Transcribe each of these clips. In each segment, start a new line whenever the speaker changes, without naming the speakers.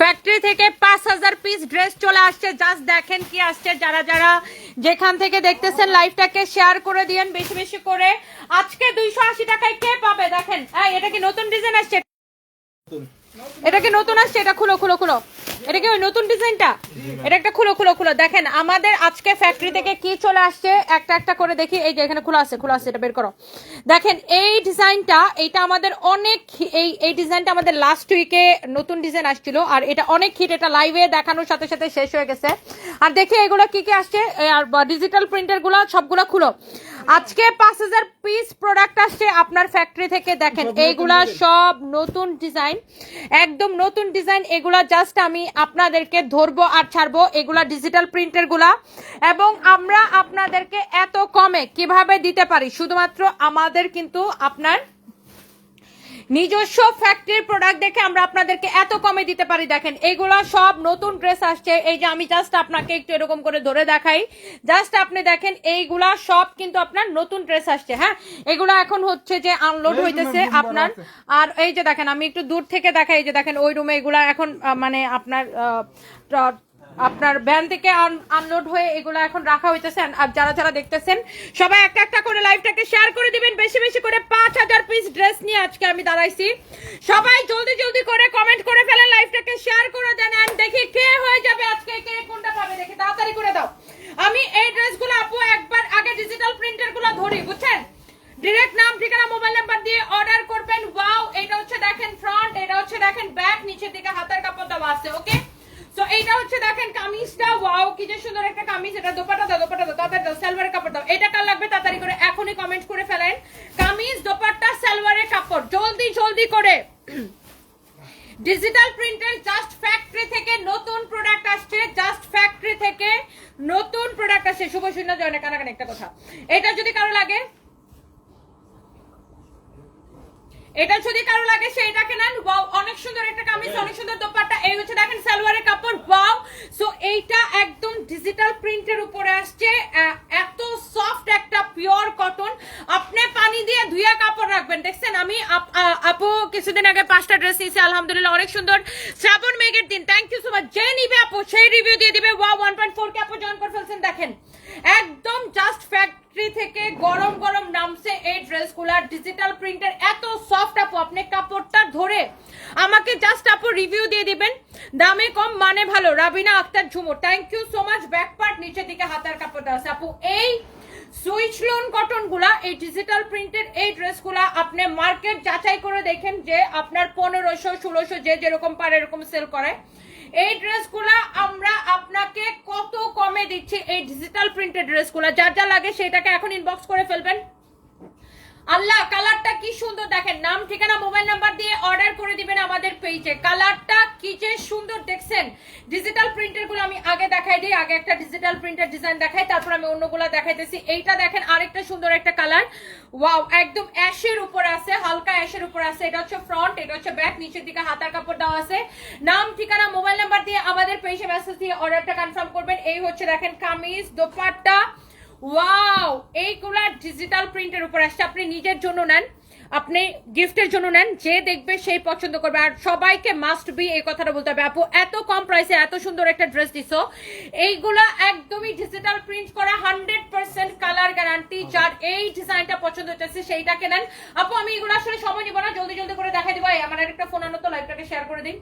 Factory থেকে পাঁচ হাজার পিস ড্রেস চলে আসছে। জাস্ট দেখেন কি আসছে। যারা যারা যেখান থেকে দেখতেছেন লাইভটাকে শেয়ার করে দিয়েন বেশি বেশি করে। আজকে দুইশো আশি টাকায় কে পাবে? দেখেন। এটা কি নতুন ডিজাইন আসছে? এটা কি নতুন আসছে? এটা খুলো খুলো খুলো। এটা কি ওই নতুন ডিজাইনটা? এটা একটা খুলো খুলো খুলো। দেখেন, আমাদের আজকে ফ্যাক্টরি থেকে কি চলে আসছে? একটা একটা করে দেখি। এই যে এখানে খোলা আছে খোলা আছে, এটা বের করো। দেখেন, এই ডিজাইনটা, এটা আমাদের অনেক এই এই ডিজাইনটা আমাদের লাস্ট উইকে নতুন ডিজাইন আসছিল। আর এটা অনেক হিট এটা লাইভে দেখানোর সাথে সাথে শেষ হয়ে গেছে। আর দেখি, এগুলো কি কি আসছে? আর ডিজিটাল প্রিন্টারগুলো, সবগুলো খুলো। আজকে পাঁচ হাজার পিস প্রোডাক্ট আসছে আপনার ফ্যাক্টরি থেকে। দেখেন এইগুলা সব নতুন ডিজাইন একদম নতুন ডিজাইন এগুলা জাস্ট আমি আপনাদেরকে ধরবো আর ছাড়বো। এগুলা ডিজিটাল প্রিন্টেরগুলা। এবং আমরা আপনাদেরকে এত কমে কীভাবে দিতে পারি? শুধুমাত্র আমাদের কিন্তু আপনার নিজস্ব ফ্যাক্টরির প্রোডাক্ট দেখে আমরা আপনাদেরকে এত কমে দিতে পারি। দেখেন এগুলো সব নতুন ড্রেস আসছে। এই যে আমি জাস্ট আপনাকে একটু এরকম করে ধরে দেখাই। জাস্ট আপনি দেখেন এইগুলা সব কিন্তু আপনার নতুন ড্রেস আসছে হ্যাঁ? এগুলো এখন হচ্ছে যে আনলোড
এই
হইতেছে আপনার। আর এই যে দেখেন আমি একটু দূর থেকে দেখাই এই যে দেখেন ওই রুমে এগুলা এখন মানে আপনার আপনার ভ্যান থেকে আনলোড হয়ে এগুলো এখন রাখা হইতেছে আর যারা যারা দেখতেছেন, সবাই একটা একটা করে লাইভটাকে শেয়ার করে দিবেন, বেশি বেশি করে পাঁচ হাজার পিস ড্রেস নিয়ে আজকে আমি দাঁড়াইছি। সবাই জলদি জলদি করে কমেন্ট করে ফেলেন লাইভটাকে শেয়ার করে দেন আমি দেখি কে হয়ে যাবে আজকে, কে কোনটা পাবে, দেখি তাড়াতাড়ি করে দাও। আমি এই ড্রেসগুলো আপু একবার আগে ডিজিটাল প্রিন্টারগুলো ধরি, বুঝছেন? ডিরেক্ট নাম, ঠিকানা মোবাইল নাম্বার দিয়ে অর্ডার করবেন। ওয়াও এটা হচ্ছে দেখেন ফ্রন্ট এটা হচ্ছে দেখেন ব্যাক নিচের দিকে হাতের কাপড় দেওয়া আছে ওকে সো এইটা হচ্ছে দেখেন কামিজটা। ওয়াও কি যে সুন্দর একটা কামিজ। এটা দোপাটা দাও দোপাটা দাও তাড়াতাড়ি দাও সালোয়ারের কাপড় দাও। এটা কার লাগবে? তাড়াতাড়ি করে এখনই কমেন্ট করে ফেলেন। কামিজ, দোপাট্টা সালোয়ারের কাপড়। জলদি জলদি করে। ডিজিটাল প্রিন্টার জাস্ট ফ্যাক্টরি থেকে নতুন প্রোডাক্ট আসছে। জাস্ট ফ্যাক্টরি থেকে নতুন প্রোডাক্ট আসছে। শুভ শূন্য জয়নে কানাকানি, একটা কথা। এটা যদি কারও লাগে এটা যদি কারও লাগে সেইটাকে নেন। ওয়াও অনেক সুন্দর একটা কামিজ, অনেক সুন্দর দোপাট্টা। এই হচ্ছে দেখেন সালোয়ারের কাপড়। ওয়াও সো এইটা একদম ডিজিটাল প্রিন্টের উপরে আসছে। এত সফট একটা পিওর কটন আপনি পানি দিয়ে ধুয়ে কাপড় রাখবেন। দেখছেন, আমি আপ- কিছুদিন আগে পাঁচটা ড্রেস নিয়েছি। আলহামদুলিল্লাহ, অনেক সুন্দর। শ্রাবণ মেঘের দিন। থ্যাংক ইউ সো মাচ যে নিবে আপু, সেই রিভিউ দিয়ে দিবে। Wow one point four K আপু জয়েন করে ফেলছেন, দেখেন। একদম জাস্ট ফ্যাক্টরি থেকে গরম গরম নামছে এই ড্রেসগুলা ডিজিটাল প্রিন্টের এত সফট আপু, আপনি কাপড়টা ধরে আমাকে জাস্ট আপু রিভিউ দিয়ে দিবেন। দামে কম মানে ভালো। Rabina Akter Jhumur thank you so much back part নিচের দিকে হাতার কাপড়টা আছে। আপু, এই সুইচ লোন কটনগুলা, এই ডিজিটাল প্রিন্টের এই ড্রেসগুলা আপনি মার্কেট যাচাই করে দেখেন যে আপনার পনেরোশো, ষোলোশো যে যেরকম পারে এরকম সেল করে এই ড্রেসগুলো আমরা আপনাকে কত কমে দিচ্ছি? এই ডিজিটাল প্রিন্টেড ড্রেসগুলো যার যা লাগে সেটাকে এখন ইনবক্স করে ফেলবেন। আল্লাহ কালারটা কি সুন্দর দেখেন। নাম, ঠিকানা মোবাইল নাম্বার দিয়ে অর্ডার করে দিবেন আমাদের পেজে কালারটা কি যে সুন্দর, দেখছেন? ডিজিটাল প্রিন্টারগুলো আমি আগে দেখাই দিই। আগে একটা ডিজিটাল প্রিন্টার ডিজাইন দেখাই, তারপর আমি অন্যগুলো দেখাইতেছি। এইটা দেখেন, আরেকটা সুন্দর একটা কালার ওয়াও একদম অ্যাশের উপর আছে, হালকা অ্যাশের উপর আছে। এটা হচ্ছে ফ্রন্ট এটা হচ্ছে ব্যাক নিচের দিকে হাতার কাপড় দেওয়া আছে। নাম, ঠিকানা মোবাইল নাম্বার দিয়ে আমাদের পেজে মেসেজ দিয়ে অর্ডারটা কনফার্ম করবেন। এই হচ্ছে, দেখেন, কামিজ, দোপাট্টা ওয়াও এইগুলা ডিজিটাল প্রিন্টের উপর আসছে। আপনি নিজের জন্য নেন আপনি গিফটের জন্য নেন যে দেখবে সেই পছন্দ করবে। আর সবাইকে মাস্ট বি এই কথাটা বলতে হবে। আপু এত কম প্রাইসে এত সুন্দর একটা ড্রেস দিছো। এইগুলা একদমই ডিজিটাল প্রিন্ট করা হান্ড্রেড পার্সেন্ট কালার গ্যারান্টি যার এই ডিজাইনটা পছন্দ হচ্ছে সেইটাকে নেন। আপু আমি এগুলো আসলে সময় নিব না। জলদি জলদি করে দেখাই দিব। আমার একটা ফোন আনো তো লাইভটাকে শেয়ার করে দিন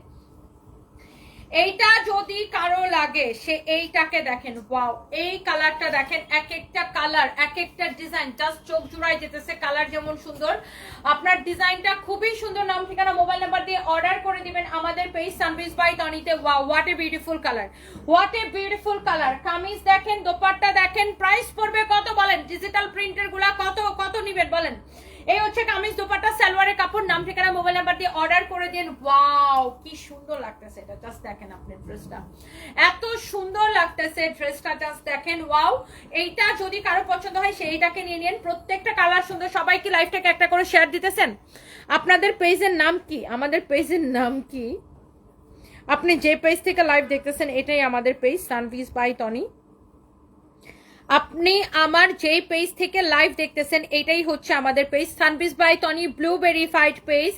এইটা যদি কারও লাগে, সে এইটাকে দেখেন, ওয়াও, এই কালারটা দেখেন এক একটা কালার এক একটা ডিজাইন, জাস্ট চোখ জুড়াই যেতেছে কালার যেমন সুন্দর। আপনার ডিজাইনটা খুবই সুন্দর, নাম ঠিকানা, মোবাইল নাম্বার দিয়ে অর্ডার করে দিবেন আমাদের পেজ সানবিজ by তনিতে। Wow what a beautiful colour what a beautiful colour kameez দেখেন, দোপাট্টা দেখেন প্রাইস পড়বে কত বলেন? ডিজিটাল প্রিন্টেরগুলা কত কত নিবেন বলেন? এই হচ্ছে কামিজ দোপাট্টা, সালোয়ারের কাপড়, নাম ঠিকানা, মোবাইল নাম্বার দিয়ে অর্ডার করে দিন। ওয়াও কি সুন্দর লাগতেছে এটা। জাস্ট দেখেন আপনি ড্রেসটা এত সুন্দর লাগতেছে ড্রেসটা জাস্ট দেখেন। ওয়াও এইটা যদি কারও পছন্দ হয়, সেইটাকে নিয়ে নিন। প্রত্যেকটা কালার সুন্দর। সবাই কি লাইফটাকে একটা করে শেয়ার দিতেছেন? আপনাদের পেজের নাম কি? আমাদের পেজের নাম কি? আপনি যে পেজ থেকে লাইভ দেখতেছেন, এটাই আমাদের পেজ সানভিজ বাই টনি আপনি আমার যেই পেজ থেকে লাইভ দেখতেছেন এটাই হচ্ছে আমাদের page সানবিস by Toni blue verified page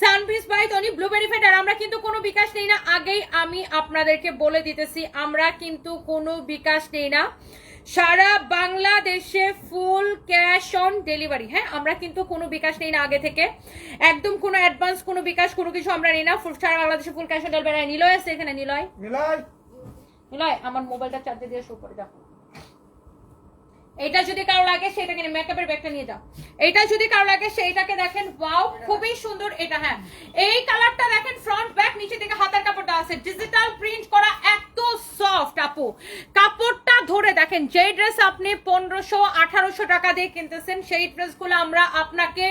সানবিস by Toni blue verified আর আমরা কিন্তু কোনো বিকাশ নেই না। আগেই আমি আপনাদেরকে বলে দিতেছি আমরা কিন্তু কোনো বিকাশ নেই না। সারা বাংলাদেশে ফুল ক্যাশ অন ডেলিভারি হ্যাঁ আমরা কিন্তু কোনো বিকাশ নেই না আগে থেকে। একদম কোনো অ্যাডভান্স কোনো বিকাশ কোনো কিছু আমরা নেই না। ফুল সারা বাংলাদেশে full cash on delivery Niloy আছে এখানে নিলয়?
মিলাই
নিলয় আমার মোবাইলটা চার্জে দিয়ে শো করে যাও এটা যদি কারও লাগে সেটা কিনে মেকআপের ব্যাগটা নিয়ে যাও। এটা যদি কারও লাগে, সেইটাকে দেখেন ওয়াও খুবই সুন্দর এটা হ্যাঁ। এই কালারটা দেখেন ফ্রন্ট ব্যাক নিচে থেকে হাতার কাপড়টা আছে। ডিজিটাল প্রিন্ট করা এত সফট আপু। কাপড়টা ধরে দেখেন, যেই ড্রেস আপনি পনেরোশো, আঠারোশো টাকা দিয়ে কিনতেছেন, সেই ড্রেসগুলো আমরা আপনাকে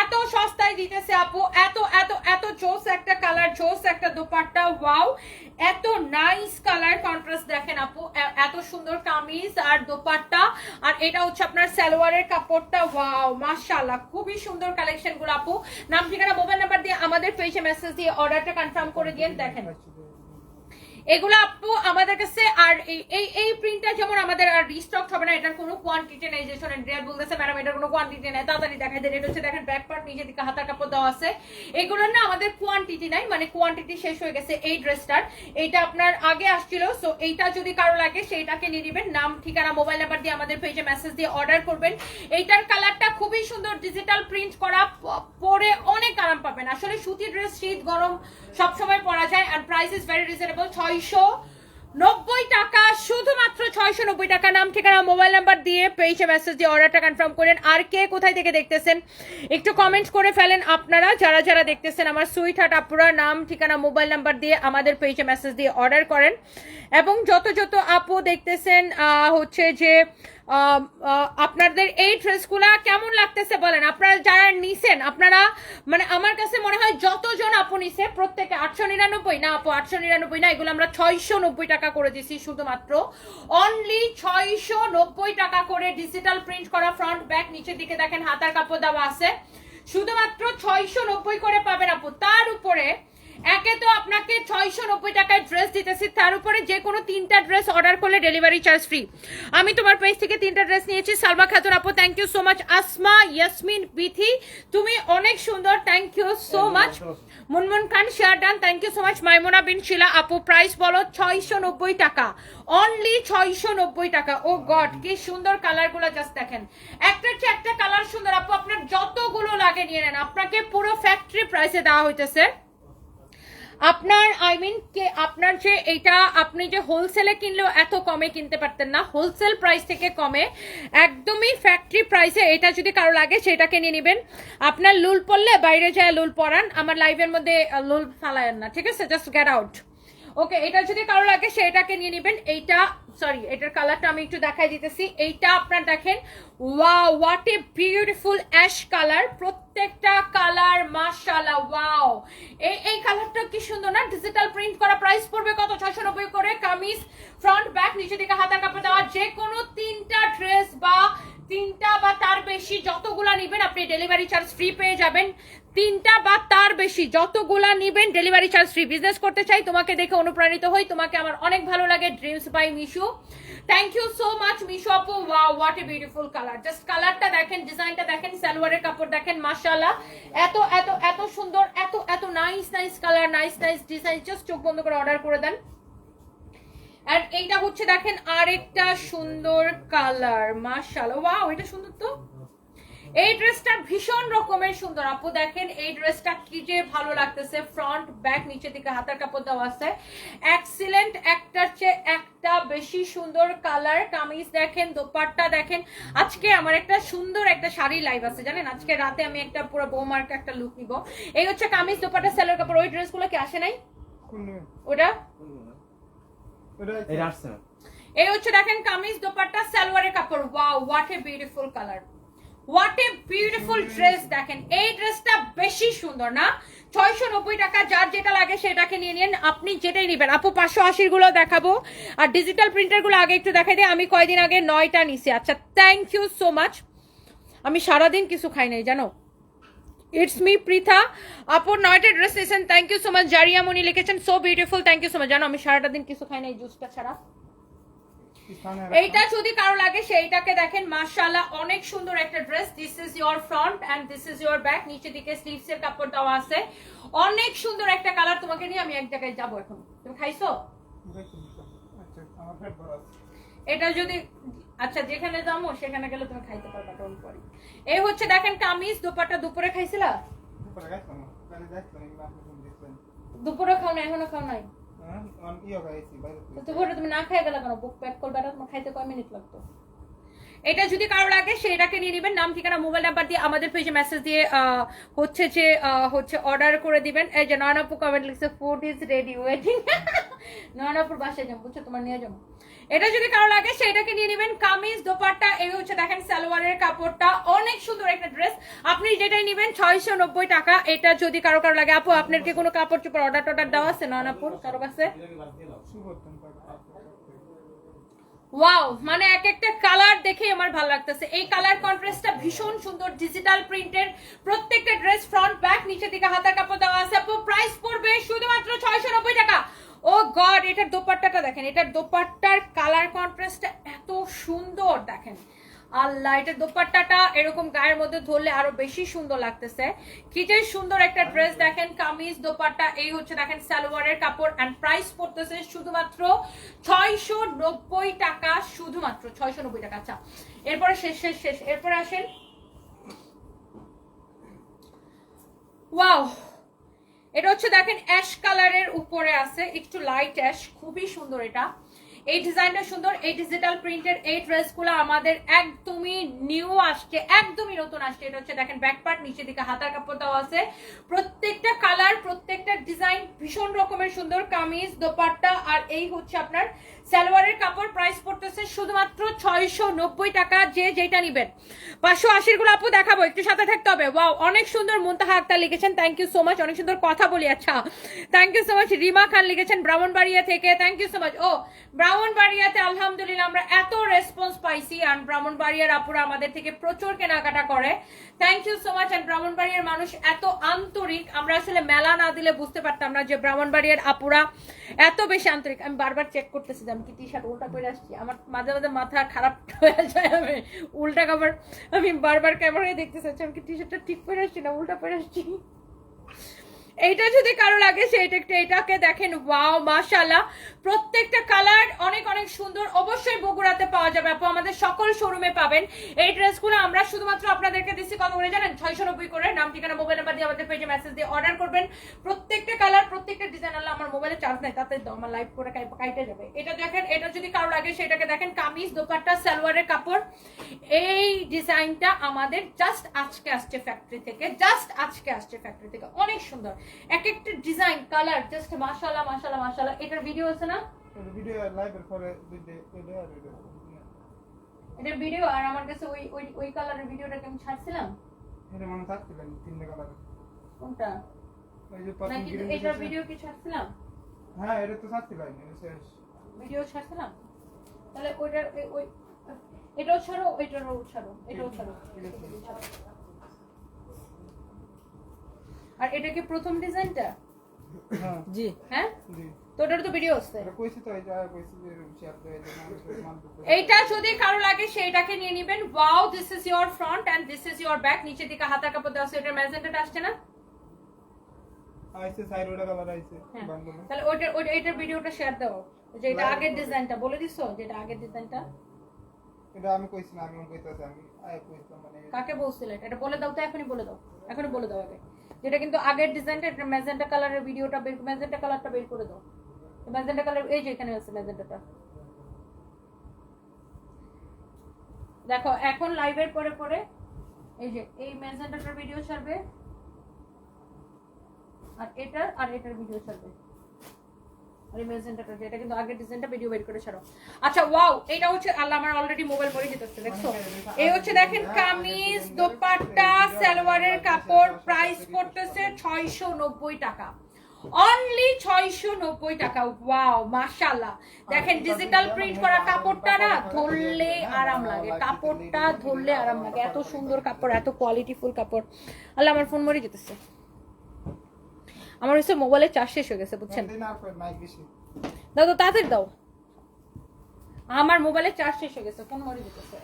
এত সস্তায় দিতেছে, আপু। এত এত এত জোস একটা কালার জোস একটা দোপাট্টা ওয়াও এত নাইস কালার কন্ট্রাস্ট দেখেন আপু এত সুন্দর কামিজ আর দোপাট্টা। আর এটা হচ্ছে আপনার সালোয়ারের কাপড়টা ওয়াও মাশাআল্লাহ, খুবই সুন্দর কালেকশনগুলো আপু। নাম ঠিকানা মোবাইল নাম্বার দিয়ে আমাদের পেজে মেসেজ দিয়ে অর্ডারটা কনফার্ম করে দিয়ে দেখেন। এগুলো আপু আমাদের কাছে আর এই এই প্রিন্টটা যেমন আমাদের আর রিস্টক হবে না, এটার কোনো কোয়ান্টিটি নেই। যে শোনেন রিয়াল বলতেছে ম্যাডাম এটার কোনো কোয়ান্টিটি নেই। তাড়াতাড়ি দেখাই দেন। এটা হচ্ছে, দেখেন ব্যাক পার্ট নিচে দিকে হাতার কাপড় দেওয়া আছে। এগুলোর না আমাদের কোয়ান্টিটি নাই মানে কোয়ান্টিটি শেষ হয়ে গেছে এই ড্রেসটার এইটা আপনার আগে আসছিল সো এইটা যদি কারও লাগে, সেইটাকে নিয়ে নেবেন। নাম, ঠিকানা মোবাইল নাম্বার দিয়ে আমাদের পেজে মেসেজ দিয়ে অর্ডার করবেন। এইটার কালারটা খুবই সুন্দর ডিজিটাল প্রিন্ট করা পরে অনেক আরাম পাবেন। আসলে সুতি ড্রেস শীত গরম সবসময় পরা যায় আর প্রাইস ইজ ভেরি রিজনেবল ছয়শো নব্বই টাকা, শুধুমাত্র ছয়শো নব্বই টাকা। নাম, ঠিকানা, মোবাইল নাম্বার দিয়ে পেজে মেসেজ দিয়ে অর্ডারটা কনফার্ম করেন। আর কে কোথায় থেকে দেখতেছেন? একটু কমেন্ট করে ফেলেন আপনারা, যারা যারা দেখতেছেন আমার সুইট হার্ট আপুরা, নাম, ঠিকানা, মোবাইল নাম্বার দিয়ে আমাদের পেজে মেসেজ দিয়ে অর্ডার করেন। এবং যত যত আপু দেখতেছেন হচ্ছে যে আপনাদের এই ড্রেসগুলা কেমন লাগতেছে বলেন। আপনারা যারা নিছেন, আপনারা মানে আমার কাছে মনে হয় যতজন আপু নিছে, প্রত্যেকে আটশো নিরানব্বই, না আপু, আটশো নিরানব্বই না, এগুলো আমরা ছয়শো নব্বই টাকা করে দিছি শুধুমাত্র। অনলি ছয়শো নব্বই টাকা করে ডিজিটাল প্রিন্ট করা ফ্রন্ট ব্যাক নিচের দিকে দেখেন হাতার কাপড় দেওয়া আছে। শুধুমাত্র ছয়শো নব্বই করে পাবেন আপু। তার উপরে একে তো আপনাকে ছয়শো নব্বই টাকায় ড্রেস দিতেছি তার উপরে যে কোনো তিনটা ড্রেস অর্ডার করলে ডেলিভারি চার্জ ফ্রি আমি তোমার পেজ থেকে তিনটা ড্রেস নিয়েছি। সালমা খাতুন আপু thank you so much Asma Yasmin Bithi তুমি অনেক সুন্দর thank you so much Munmun Khan share done thank you so much Maimuna Bin Shila আপু প্রাইস বলো ছয়শো নব্বই টাকা। অনলি ছয়শো নব্বই টাকা। ও গড কি সুন্দর কালারগুলো জাস্ট দেখেন। একটার চেয়ে একটা কালার সুন্দর। আপু আপনার যতগুলো লাগে নিয়ে নেন আপনাকে পুরো ফ্যাক্টরি প্রাইসে দেওয়া হইতেছে। আপনার আই মিন কে, আপনার যে এটা, আপনি যে হোলসেলে কিনলেও এত কমে কিনতে পারতেন না। হোলসেল প্রাইস থেকে কমে, একদমই ফ্যাক্টরি প্রাইসে এটা যদি কারও লাগে সেটাকে নিয়ে নেবেন। আপনার লুল পড়লে বাইরে যায় লুল পরান। আমার লাইভের মধ্যে লুল ফালায়েন না, ঠিক আছে? জাস্ট গেট আউট ওকে এটা যদি কারও লাগে সেটাকে নিয়ে নেবেন। এইটা সরি এটার কালারটা আমি একটু দেখাই দিতেছি। এইটা আপনার দেখেন wow what a beautiful ash colour প্রত্যেকটা কালার এই এই কালারটা কি সুন্দর না? ডিজিটাল প্রিন্ট করা প্রাইস পড়বে কত? ছয়শো নব্বই করে কামিজ ফ্রন্ট ব্যাক নিচে দিকে হাতার কাপড় দেওয়া। যে কোনো তিনটা ড্রেস বা তিনটা বা তার বেশি যতগুলা নিবেন, আপনি ডেলিভারি চার্জ ফ্রি পেয়ে যাবেন। তিনটা বা তার বেশি যতগুলা নিবেন ডেলিভারি চার্জ ফ্রি বিজনেস করতে চাই, তোমাকে দেখে অনুপ্রাণিত হই। তোমাকে আমার অনেক ভালো লাগে dreams by Mishu thank you so much Mishu আপু wow what a beautiful colour just কালারটা দেখেন ডিজাইনটা দেখেন, সালোয়ারের কাপড় দেখেন, মাশাআল্লাহ। এত এত এত সুন্দর, এত এত nice nice colour nice nice design just চোখ বন্ধ করে অর্ডার করে দেন। আর এইটা হচ্ছে, দেখেন, আরেকটা সুন্দর কালার মাশাআল্লাহ। ওয়াও এটা সুন্দর তো? এই ড্রেসটা ভীষণ রকমের সুন্দর। আপু দেখেন এই ড্রেসটা কি যে ভালো লাগতেছে। ফ্রন্ট ব্যাক নিচে দিকে হাতার কাপড় দেওয়া আছে। এক্সিলেন্ট একটার চেয়ে একটা বেশি সুন্দর কালার কামিজ দেখেন দোপাট্টা দেখেন। আজকে আমার একটা সুন্দর একটা শাড়ি লাইভ আছে জানেন? আজকে রাতে আমি একটা পুরো বৌমার্কে একটা লুক নিব। এই হচ্ছে কামিজ দোপাট্টা সেলোর কাপড়। ওই ড্রেসগুলো কি আসে নাই? ওটা? এই হচ্ছে দেখেন কামিজ দোপাট্টা সালোয়ারের কাপড়। Wow what a beautiful colour what a beautiful dress দেখেন, এই ড্রেসটা বেশি সুন্দর, না? ছয়শো নব্বই টাকা, যার যেটা লাগে সেটাকে নিয়ে নিন। আপনি যেটাই নেবেন। আপু, পাঁচশো আশিরগুলো দেখাবো। আর ডিজিটাল প্রিন্টারগুলো আগে একটু দেখাই দিই। আমি কয়দিন আগে নয়টা নিছি। আচ্ছা থ্যাংক ইউ সো মাচ আমি সারাদিন কিছু খাই নাই, জানো? ইটস মি পৃথা আপুর নয়টা ড্রেস নিয়েছেন। থ্যাংক ইউ সো মাচ জারিয়া মনি লিখেছেন। So beautiful thank you so much জানো, আমি সারাটা দিন কিছু খাই নাই জুসটা ছাড়া। এইটা যদি কারও লাগে সেইটাকে দেখেন মাশাআল্লাহ অনেক সুন্দর একটা dress this is your front and this is your back নিচের দিকে স্লিভস এর কাপড় দেওয়া আছে। অনেক সুন্দর একটা কালার তোমাকে নিয়ে আমি এক জায়গায় যাব এখন। তুমি খাইছো?
আচ্ছা
এটা যদি আচ্ছা যেখানে যাব সেখানে গেলে তুমি খাইতে পারবা ডোন্ট ওয়ারি এই হচ্ছে দেখেন কামিজ দুপাটা দুপুরে খাইছিলা?
দুপুরে
খাও না এখনও খাও নাই?
হ্যাঁ ইয়ে
খাইতে কয় মিনিট লাগতো? এটা যদি কারও লাগে সেটাকে নিয়ে নেবেন। নাম, ঠিকানা, মোবাইল নাম্বার দিয়ে আমাদের পেজে মেসেজ দিয়ে হচ্ছে যে হচ্ছে অর্ডার করে দিবেন। এই যে নয়নাপুর কমেন্ট লিখছে food is ready waiting Nayanapur বাসায় যাব, বুঝছ? তোমার নিয়ে যাব। এটা যদি কারও লাগে, সেটাকে নিয়ে নেবেন কামিজ, দোপাট্টা, এই হচ্ছে দেখেন সালোয়ারের কাপড়টা। অনেক সুন্দর একটা ড্রেস আপনি যেটাই নেবেন, ছয়শো নব্বই টাকা। এটা যদি কারও কারও লাগে, আপু আপনার কি কোনো কাপড় চোপড় অর্ডার টর্ডার দেওয়া আছে? নয়নাপুর কারও কাছে? ওয়াও মানে এক একটা কালার দেখে আমার ভালো লাগতেছে। এই কালার কন্ট্রাস্টটা ভীষণ সুন্দর ডিজিটাল প্রিন্টের প্রত্যেকটা ড্রেস ফ্রন্ট ব্যাক নিচে দিকে হাতার কাপড় দেওয়া আছে। আপু প্রাইস পড়বে শুধুমাত্র ছয়শো নব্বই টাকা। ও গড, এটার দোপাট্টাটা দেখেন, এটার দোপাট্টার কালার কন্ট্রাস্টটা এত সুন্দর দেখেন। আল্লাহ, এটার দোপাট্টাটা এরকম গায়ের মধ্যে ধরলে আরও বেশি সুন্দর লাগতেছে। কি যে সুন্দর একটা ড্রেস দেখেন, কামিজ, দোপাট্টা, এই হচ্ছে দেখেন সালোয়ারের কাপড় এন্ড প্রাইস পড়তেছে শুধুমাত্র ছয়শো নব্বই টাকা, শুধুমাত্র ছয়শো নব্বই টাকা আচ্ছা। এরপরে শেষ শেষ শেষ, এরপরে আসেন। ওয়াও এটা হচ্ছে দেখেন অ্যাশ কালারের উপরে আছে, একটু লাইট অ্যাশ খুবই সুন্দর এটা। এই ডিজাইনটা সুন্দর, এই ডিজিটাল প্রিন্টের এই ড্রেসগুলো আমাদের একদমই নিউ আসছে, একদমই নতুন আসছে। এটা হচ্ছে দেখেন ব্যাক পার্ট নিচে দিকে হাতার কাপড় দেওয়া আছে। প্রত্যেকটা কালার প্রত্যেকটা ডিজাইন ভীষণ রকমের সুন্দর, কামিজ, দোপাট্টা, আর এই হচ্ছে আপনার সালোয়ারের কাপড় প্রাইস পড়তেছে শুধুমাত্র ছয়শো নব্বই টাকা, যে যেটা নিবেন। পাঁচশো আশিরগুলো আপু দেখাবো, একটু সাথে থাকতে হবে। ওয়াও অনেক সুন্দর মুনতাহা আক্তার লিখেছেন থ্যাংক ইউ সো মাচ অনেক সুন্দর কথা বলি আচ্ছা। Thank you so much Rima Khan লিখেছেন, ব্রাহ্মণবাড়িয়া থেকে থ্যাংক ইউ সো মাচ ও ব্রাহ্মণবাড়িয়াতে আলহামদুলিল্লাহ আমরা এত রেসপন্স পাইছি আর ব্রাহ্মণবাড়িয়ার আপুরা আমাদের থেকে প্রচুর কেনাকাটা করে। Thank you so much and ব্রাহ্মণবাড়িয়ার মানুষ এত আন্তরিক, আমরা আসলে মেলা না দিলে বুঝতে পারতাম না যে ব্রাহ্মণবাড়িয়ার আপুরা এত বেশি আন্তরিক। আমি বারবার চেক করতেছি আমি কি টি শার্ট উল্টা করে আসছি? আমার মাঝে মাঝে মাথা খারাপ হয়ে যায়, আমি উল্টা কাপড় আমি বারবার ক্যামেরায় দেখতে চাচ্ছি, আমি কি টি শার্টটা ঠিক পরে আসছি না উল্টা পরে আসছি? এইটা যদি কারও লাগে সেটা একটু এটাকে দেখেন, ওয়াও, মাশাআল্লাহ। প্রত্যেকটা কালার অনেক অনেক সুন্দর। অবশ্যই বগুড়াতে পাওয়া যাবে। আপু, আমাদের সকল শোরুমে পাবেন। এই ড্রেসগুলো আমরা শুধুমাত্র আপনাদেরকে দিচ্ছি, কত করে জানেন? ছয়শো নব্বই করে। নাম, ঠিকানা মোবাইল নাম্বার দিয়ে আমাদের পেজে মেসেজ দিয়ে অর্ডার করবেন। প্রত্যেকটা কালার, প্রত্যেকটা ডিজাইন আল্লাহ, আমার মোবাইলে চার্জ নাই, তাতে আমার লাইভ করে কাই- কাইটে যাবে। এটা দেখেন, এটা যদি কারও লাগে সেটাকে দেখেন, কামিজ, দোপাট্টা, সালোয়ারের কাপড়। এই ডিজাইনটা আমাদের জাস্ট আজকে আসছে ফ্যাক্টরি থেকে জাস্ট আজকে আসছে ফ্যাক্টরি থেকে। অনেক সুন্দর। এক একটা ডিজাইন কালার জাস্ট মাশাআল্লাহ মাশাআল্লাহ মাশাআল্লাহ এটার ভিডিও আছে না?
এটা ভিডিও লাইভের পরে এটা এটা
ভিডিও আর আমার কাছে ওই ওই ওই কালারের ভিডিওটাকে আমি ছাড়ছিলাম?
এটা মনে থাকছিলেন তিনটে কালার
কোনটা?
ওই যে গ্রিন
এটার ভিডিও কি ছাড়ছিলাম?
হ্যাঁ এটা তো থাকছিলেন এটা শেষ।
ভিডিও ছাড়ছিলাম? তাহলে ওইটার ওই এটাও ছাড়ো ওইটারও ছাড়ো এটাও ছাড়ো। আর এটা কি প্রথম ডিজাইনটা?
হ্যাঁ।
জি।
হ্যাঁ?
জি।
তো ওটার তো ভিডিও
এটা মান
এইটা যদি কারও লাগে সেইটাকে নিয়ে নেবেন। Wow this is your front and this is your back নিচে দিকে হাতা কাপড় দেওয়া আছে এটার ম্যাজেন্টাটা আসছে না?
আইছে সাইড ওটা কালার আইছে
হ্যাঁ। তাহলে ওইটা ওইটা এটার ভিডিওটা শেয়ার দাও। যে এটা আগের ডিজাইনটা বলে দিছো? যেটা আগের ডিজাইনটা?
এটা আমি কইছি না, আমি কইতাছি, আমি আয় কইতাম মানে
কাকে বলছিলে? এটা বলে দাও তো, এখনই বলে দাও, এখনই বলে দাও আগে। যেটা কিন্তু আগের ডিজাইনটা এটা ম্যাজেন্টা কালারের ভিডিওটা বের ম্যাজেন্টা কালারটা বের করে দাও। ম্যাজেন্টা কালার এই যে এখানে আছে ম্যাজেন্টাটা দেখো, এখন লাইভের পরে পরে, এই যে, এই ম্যাজেন্টাটার ভিডিও ছাড়বে, আর এটার আর এটার ভিডিও ছাড়বে। আচ্ছা ছয়শো নব্বই টাকা। অনলি ছয়শো নব্বই টাকা ওয়াও দেখেন ডিজিটাল প্রিন্ট করা কাপড়টা না, ধরলে আরাম লাগে। কাপড়টা ধরলে আরাম লাগে। এত সুন্দর কাপড়, এত কোয়ালিটিফুল কাপড়। আল্লাহ আমার ফোন মরে যেতেছে। আমার হচ্ছে মোবাইলে চার্জ শেষ হয়ে গেছে বুঝছেন? দাদা তাড়াতাড়ি দাও। আমার মোবাইলে চার্জ শেষ হয়ে গেছে ফোন মরে যেতেছে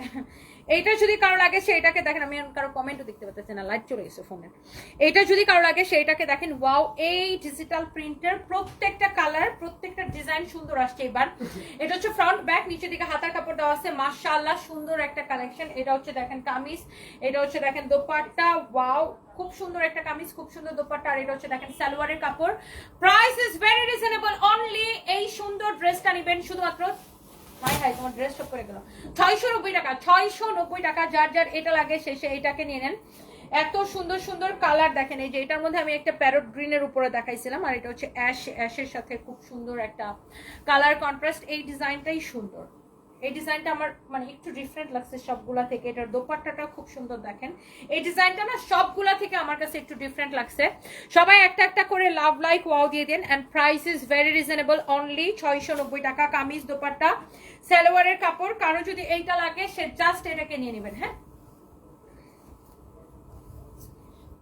এইটা যদি কারও লাগে সেটাকে দেখেন, আমি কারও কমেন্টও দেখতে পাচ্ছি না লাইট চলে গেছে ফোনের এইটা যদি কারও লাগে, সেইটাকে দেখেন ওয়াও এই ডিজিটাল প্রিন্টার প্রত্যেকটা কালার প্রত্যেকটা ডিজাইন সুন্দর আসছে এবার। এটা হচ্ছে ফ্রন্ট ব্যাক নিচের দিকে হাতার কাপড় দেওয়া আছে, মাশাআল্লাহ, সুন্দর একটা কালেকশন এটা হচ্ছে দেখেন কামিজ, এটা হচ্ছে দেখেন দোপাট্টা ওয়াও খুব সুন্দর একটা কামিজ, খুব সুন্দর দোপাট্টা। আর এটা হচ্ছে দেখেন সালোয়ারের কাপড়। Price is very reasonable only এই সুন্দর ড্রেসটা নেবেন শুধুমাত্র হাই হাই, তোমার ড্রেস করে গেল ছয়শো নব্বই টাকা ছয়শো নব্বই টাকা, যার যার এটা লাগে শেষে এটাকে নিয়ে নেন। এত সুন্দর সুন্দর কালার দেখেন, এই যে এটার মধ্যে আমি একটা প্যারট গ্রিনের উপরে দেখাইছিলাম, আর এটা হচ্ছে অ্যাশ অ্যাশের সাথে খুব সুন্দর একটা কালার কন্ট্রাস্ট এই ডিজাইনটাই সুন্দর। এই ডিজাইনটা আমার মানে একটু ডিফারেন্ট লাগছে সবগুলা থেকে। এটার দোপাট্টাটা খুব সুন্দর দেখেন। এই ডিজাইনটা না সবগুলা থেকে আমার কাছে একটু ডিফারেন্ট লাগছে। সবাই একটা একটা করে লাভ লাইক ওয়াও দিয়ে দেন and price is very reasonable only ছয়শো নব্বই টাকা কামিজ, দোপাট্টা, সালোয়ারের কাপড়। কারও যদি এইটা লাগে, সে জাস্ট এটাকে নিয়ে নেবেন হ্যাঁ?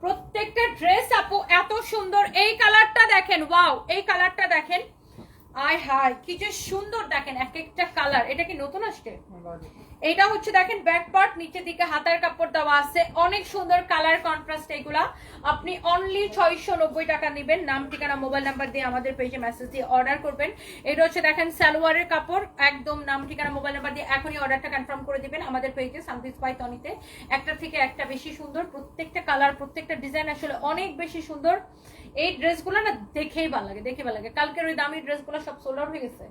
প্রত্যেকটা ড্রেস আপু, এত সুন্দর। এই কালারটা দেখেন ওয়াও এই কালারটা দেখেন। আয় হায় কি যে সুন্দর দেখেন এক একটা কালার এটা কি নতুন আসছে? এইটা হচ্ছে দেখেন ব্যাক পার্ট নিচের দিকে হাতার কাপড় দেওয়া আছে। অনেক সুন্দর কালার কন্ট্রাস্ট এগুলা। আপনি অনলি ছয়শো নব্বই টাকা নেবেন। নাম, ঠিকানা মোবাইল নাম্বার দিয়ে আমাদের পেজে মেসেজ দিয়ে অর্ডার করবেন। এটা হচ্ছে দেখেন সালোয়ারের কাপড়। একদম নাম, ঠিকানা মোবাইল নাম্বার দিয়ে এখনই অর্ডারটা কনফার্ম করে দিবেন আমাদের পেজে সামথিং বাই তনিতে একটা থেকে একটা বেশি সুন্দর। প্রত্যেকটা কালার প্রত্যেকটা ডিজাইন আসলে অনেক বেশি সুন্দর। এই ড্রেসগুলো না দেখেই ভালো লাগে, দেখে ভালো লাগে। কালকের ওই দামি ড্রেসগুলো সব সোল্ড আউট হয়ে গেছে।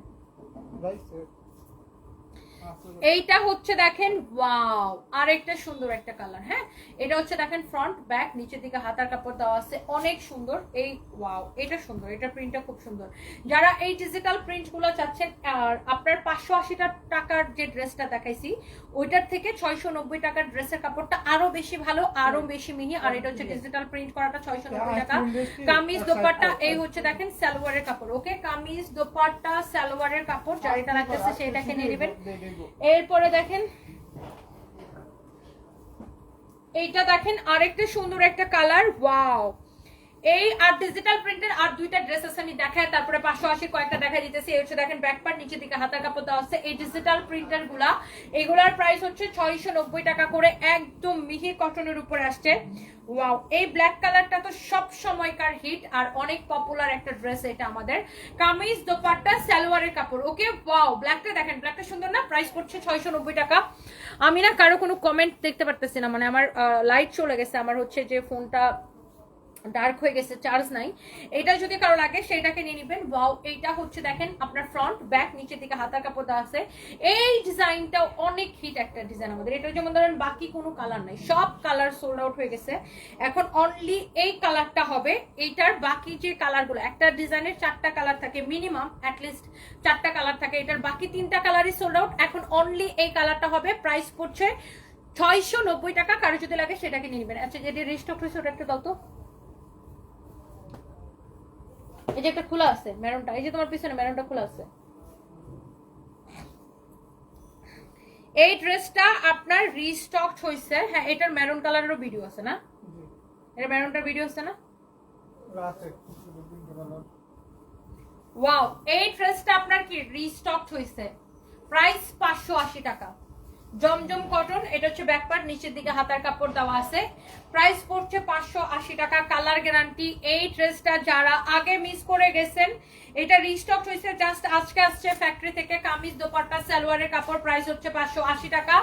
এইটা হচ্ছে দেখেন ওয়াও আর একটা সুন্দর একটা কালার হ্যাঁ? এটা হচ্ছে দেখেন ফ্রন্ট ব্যাক নিচের দিকে হাতার কাপড় দেওয়া আছে অনেক সুন্দর এই ওয়াও এটা সুন্দর এটা প্রিন্টটা খুব সুন্দর। যারা এই ডিজিটাল প্রিন্টগুলো চাচ্ছেন আর আপনার পাঁচশো আশি টাকার যে ড্রেসটা দেখাইছি ওইটার থেকে ছয়শো নব্বই টাকার ড্রেসের কাপড়টা আরও বেশি ভালো আরও বেশি মিহি আর এটা হচ্ছে ডিজিটাল প্রিন্ট করাটা ছয়শো নব্বই টাকা। কামিজ দোপাট্টা এই হচ্ছে দেখেন সালোয়ারের কাপড় ওকে? কামিজ দোপাট্টা সালোয়ারের কাপড় যার এটা লাগতেছে সেটাকে নিয়ে নেবেন। এরপরে দেখেন এইটা দেখেন আরেকটা সুন্দর একটা কালার ওয়াও। এই আর ডিজিটাল প্রিন্টের আর দুইটা ড্রেস আছে, আমি দেখায় তারপরে পাঁচশো আশি কয়েকটা দেখা দিতেছি। এই হচ্ছে দেখেন ব্যাক পার্ট নিচে দিকে হাতার কাপড় দেওয়া আছে। এই ডিজিটাল প্রিন্টারগুলা, এগুলার প্রাইস হচ্ছে ছয়শো নব্বই টাকা করে, একদম মিহি কটনের উপরে আসছে। ওয়াও এই ব্ল্যাক কালারটা তো সব সময়কার হিট আর অনেক পপুলার একটা ড্রেস এটা আমাদের। কামিজ, দোপাট্টা, সালোয়ারের কাপড় ওকে ওয়াও ব্ল্যাকটা দেখেন ব্ল্যাকটা সুন্দর না? প্রাইস পড়ছে ছয়শো নব্বই টাকা। আমি না কারও কোনো কমেন্ট দেখতে পারতেছি না মানে আমার লাইট চলে গেছে। আমার হচ্ছে যে ফোনটা ডার্ক হয়ে গেছে, চার্জ নাই। এটা যদি কারও লাগে, সেটাকে নিয়ে নিবেন। ওয়াও, এইটা হচ্ছে দেখেন আপনার ফ্রন্ট ব্যাক নিচের দিকে হাতার কাপড় দেওয়া আছে। এই ডিজাইনটা অনেক হিট একটা ডিজাইন আমাদের। এটা যেমন ধরেন, বাকি কোনো কালার নাই। সব কালার সোল্ড আউট হয়ে গেছে। এখন অনলি এই কালারটা হবে। এইটার বাকি যে কালারগুলো একটা ডিজাইনের চারটা কালার থাকে মিনিমাম অ্যাটলিস্ট চারটা কালার থাকে। এটার বাকি তিনটা কালারই সোল্ড আউট এখন অনলি এই কালারটা হবে। প্রাইস পড়ছে ছয়শো নব্বই টাকা। কারও যদি লাগে, সেটাকে নিয়ে নেবেন। আচ্ছা যেটা রিস্টক হয়েছে ওটা একটু দাও তো। এই যে একটা খোলা আছে, মেরুনটা। এই যে তোমার পিছনে মেরুনটা খোলা আছে। এই ড্রেসটা আপনার রিস্টক হয়েছে হ্যাঁ এটার মেরুন কালারেরও ভিডিও আছে না? এটা মেরুনটার ভিডিও আছে না? ওয়াও এই ড্রেসটা আপনার কি রিস্টক হয়েছে প্রাইস পাঁচশো আশি টাকা। জমজম কটন, এটা হচ্ছে ব্যাকপার নিচের দিকে হাতার কাপড় দেওয়া আছে। প্রাইস পড়ছে পাঁচশো আশি টাকা কালার গ্যারান্টি এই ড্রেসটা যারা আগে মিস করে গেছেন, এটা রিস্টক হয়েছে জাস্ট আজকে আসছে ফ্যাক্টরি থেকে কামিজ, দোপাট্টা, সালোয়ারের কাপড় প্রাইস হচ্ছে পাঁচশো আশি টাকা।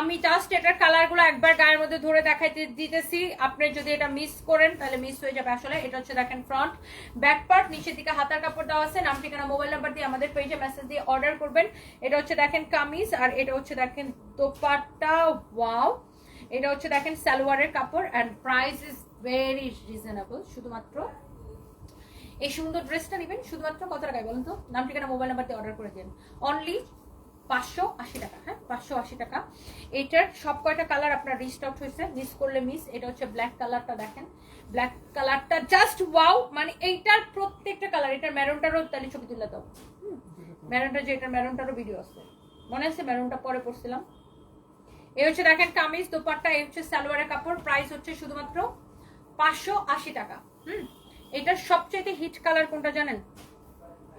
আমি জাস্ট এটার কালারগুলো একবার গায়ের মধ্যে ধরে দেখাইতে দিতেছি। আপনি যদি এটা মিস করেন, তাহলে মিস হয়ে যাবে আসলে। এটা হচ্ছে দেখেন ফ্রন্ট ব্যাক পার্ট নিচের দিকে হাতার কাপড় দেওয়া আছে। নাম, ঠিকানা মোবাইল নাম্বার দিয়ে আমাদের পেজে মেসেজ দিয়ে অর্ডার করবেন। এটা হচ্ছে দেখেন কামিজ আর এটা হচ্ছে দেখেন দোপাট্টা। ওয়াও এটা হচ্ছে দেখেন সালোয়ারের কাপড় and price is very reasonable শুধুমাত্র এই সুন্দর ড্রেসটা নেবেন। শুধুমাত্র কত টাকায় বলুন তো? নাম, ঠিকানা মোবাইল নাম্বার দিয়ে অর্ডার করে দিন। অনলি পাঁচশো আশি টাকা হ্যাঁ? পাঁচশো আশি টাকা। এটার সব কয়টা কালার আপনার রিস্টক হয়েছে? মিস করলে মিস এটা হচ্ছে ব্ল্যাক কালারটা দেখেন। ব্ল্যাক কালারটা জাস্ট ওয়াও মানে এইটার প্রত্যেকটা কালার এটার ম্যারুনটারও তাহলে ছবি তুলে দাও। ম্যারুনটা যে, এটার ম্যারুনটারও ভিডিও আছে। মনে আছে ম্যারুনটা পরে পড়ছিলাম। এই হচ্ছে দেখেন কামিজ, দোপাট্টা এই হচ্ছে সালোয়ারের কাপড়। প্রাইস হচ্ছে শুধুমাত্র পাঁচশো আশি টাকা। হুম? এটার সবচেয়ে হিট কালার কোনটা জানেন?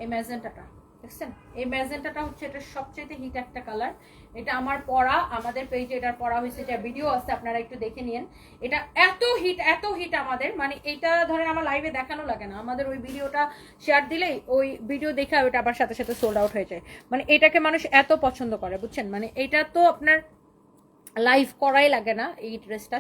এই ম্যাজেন্টাটা দেখছেন? এই ম্যাজেন্টাটা হচ্ছে এটা সবচেয়ে হিট একটা কালার। এটা আমার পরা, আমাদের পেজে এটার পরা হয়েছে, এটা ভিডিও আছে, আপনারা একটু দেখে নিন এটা এত হিট এত হিট আমাদের মানে এটা ধরেন আমার লাইভে দেখানো লাগে না। আমাদের ওই ভিডিওটা শেয়ার দিলেই ওই ভিডিও দেখে ওটা আবার সাথে সাথে সোল্ড আউট হয়ে যায়। মানে এটাকে মানুষ এত পছন্দ করে, বুঝছেন? মানে এটা তো আপনার লাইভ করাই লাগে না, এই ড্রেসটা